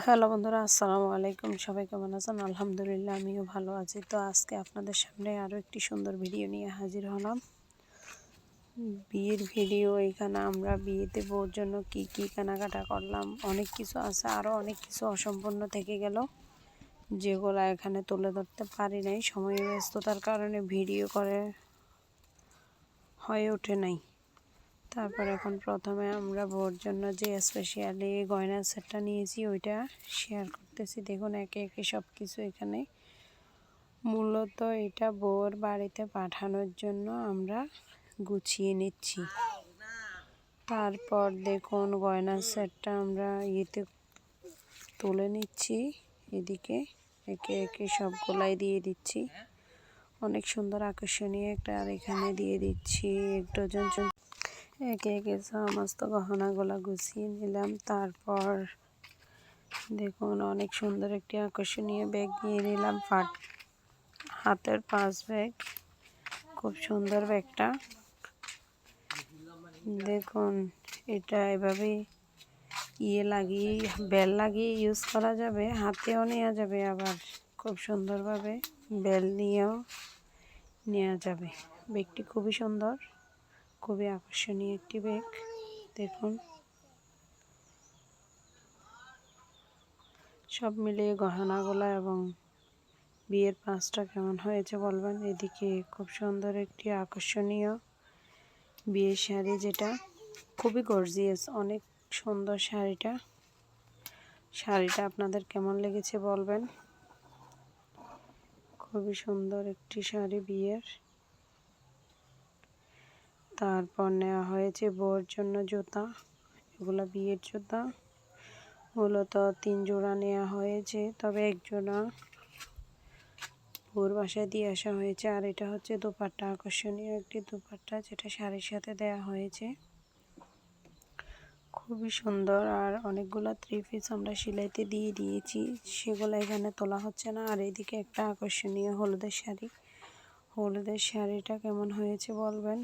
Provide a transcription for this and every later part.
Hello বন্ধুরা, আসসালামু আলাইকুম। সবাই কেমন আছেন? আলহামদুলিল্লাহ, আমিও ভালো আছি। তো আজকে আপনাদের সামনে আরও একটি সুন্দর ভিডিও নিয়ে হাজির হলাম। বিয়ের ভিডিও, এখানে আমরা বিয়েতে বউর জন্য কি কি কেনাকাটা করলাম, অনেক কিছু আছে আরও অনেক কিছু অসম্পূর্ণ থেকে গেল, যেগুলো এখানে তুলে ধরতে পারি নাই। সময় ব্যস্ততার কারণে ভিডিও করে হয়ে ওঠে নাই। তারপর এখন প্রথমে আমরা বউর জন্য যে স্পেশালি গয়না সেটটা নিয়েছি, ওইটা শেয়ার করতেছি। দেখুন, একে একে সব কিছু এখানে। মূলত এটা বউর বাড়িতে পাঠানোর জন্য আমরা গুছিয়ে নিচ্ছি। তারপর দেখুন, গয়না সেটটা আমরা ইয়েতে তুলে নিচ্ছি। এদিকে একে একে সবগুলাই দিয়ে দিচ্ছি। অনেক সুন্দর আকর্ষণীয় একটা আর এখানে দিয়ে দিচ্ছি এক ডজন একে একে সমস্ত গহনাগুলো গুছিয়ে নিলাম। তারপর দেখুন, অনেক সুন্দর একটি আকর্ষণীয় ব্যাগ নিয়ে নিলাম। পাট হাতের পাঁচ ব্যাগ খুব সুন্দর ব্যাগটা দেখুন, এটা এভাবেই ইয়ে লাগিয়ে বেল লাগিয়ে ইউজ করা যাবে, হাতেও নেওয়া যাবে, আবার খুব সুন্দরভাবে বেল নিয়েও নেওয়া যাবে। ব্যাগটি খুবই সুন্দর। খুবই আকর্ষণীয় একটি ব্যাগ দেখুন। সব মিলিয়ে গহনাগুলো এবং বিয়ের পাঁচটা কেমন হয়েছে বলবেন? এদিকে খুব সুন্দর একটি আকর্ষণীয় বিয়ের শাড়ি যেটা, খুবই গর্জিয়াস অনেক সুন্দর শাড়িটা। শাড়িটা আপনাদের কেমন লেগেছে বলবেন? খুবই সুন্দর একটি শাড়ি বিয়ের। তারপর নেওয়া হয়েছে বউর জন্য জুতা, এগুলো বিয়ের জুতা। মূলত তিন জোড়া নেওয়া হয়েছে, তবে এক জোড়া বউর বাসায় দিয়ে আসা হয়েছে। আর এটা হচ্ছে দুপাট্টা, আকর্ষণীয় একটি দুপাট্টা, যেটা শাড়ির সাথে দেওয়া হয়েছে। খুবই সুন্দর, আর অনেকগুলো থ্রি পিস আমরা সেলাইতে দিয়ে দিয়েছি। সেগুলো এখানে তোলা হচ্ছে না, আর এদিকে একটা আকর্ষণীয় হলুদের শাড়ি। হলুদের শাড়িটা কেমন হয়েছে বলবেন?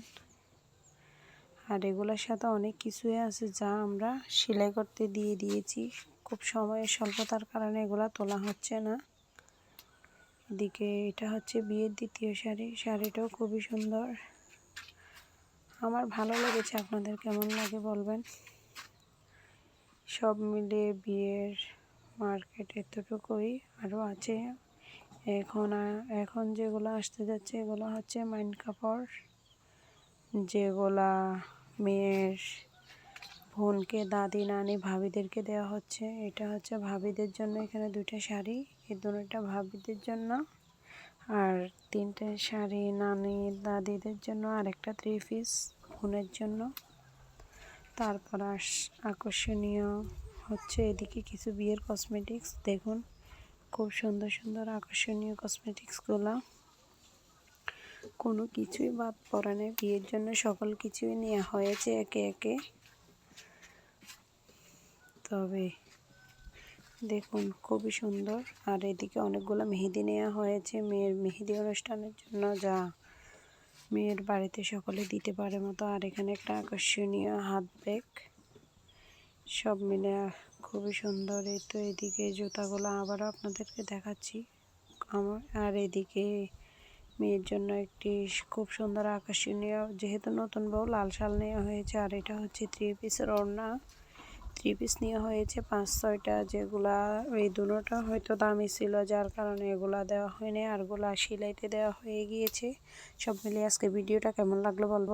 আর এগুলোর সাথে অনেক কিছুই আছে যা আমরা সেলাই করতে দিয়ে দিয়েছি। খুব সময়ের স্বল্পতার কারণে এগুলো তোলা হচ্ছে না। এদিকে এটা হচ্ছে বিয়ের দ্বিতীয় শাড়ি। শাড়িটাও খুবই সুন্দর। আমার ভালো লেগেছে, আপনাদের কেমন লাগে বলবেন? সব মিলিয়ে বিয়ের মার্কেট এতটুকুই আরও আছে। এখন এখন যেগুলো আসতে যাচ্ছে এগুলো হচ্ছে মাইন কাপড়। যেগুলা মেয়ের বোনকে, দাদি, নানি, ভাবিদেরকে দেওয়া হচ্ছে। এটা হচ্ছে ভাবিদের জন্য এখানে দুইটা শাড়ি। এই দুটা ভাবিদের জন্য। আর তিনটে শাড়ি নানি, দাদিদের জন্য। আর একটা থ্রি পিস বোনের জন্য। তারপর আস, আকর্ষণীয় হচ্ছে এদিকে কিছু বিয়ের কসমেটিক্স দেখুন, খুব সুন্দর সুন্দর আকর্ষণীয় কসমেটিক্সগুলো কোনো কিছুই বাদ পড়ে নেই বিয়ের জন্য সকল কিছুই নেওয়া হয়েছে একে একে। তবে দেখুন, খুবই সুন্দর। আর এদিকে অনেকগুলো মেহেদি নেওয়া হয়েছে। মেয়ের মেহেদি অনুষ্ঠানের জন্য যা মেয়ের বাড়িতে সকলে দিতে পারে মতো। আর এখানে একটা আকর্ষণীয় হাত ব্যাগ সব মিলে খুবই সুন্দর। এই তো এদিকে জুতাগুলো আবারও আপনাদেরকে দেখাচ্ছি। আমার আর এদিকে মেয়ের জন্য একটি খুব সুন্দর আকর্ষণীয় যেহেতু নতুন বউ, লাল শাল নেওয়া হয়েছে, আর এটা হচ্ছে থ্রি পিসের ওড়না থ্রি পিস নেওয়া হয়েছে পাঁচ ছয়টা যেগুলা এই দুটোটা হয়তো দামি ছিল, যার কারণে এগুলা দেওয়া হয়নি আরগুলা সিলাইতে দেওয়া হয়ে গিয়েছে। সব মিলিয়ে আজকে ভিডিওটা কেমন লাগল বলব?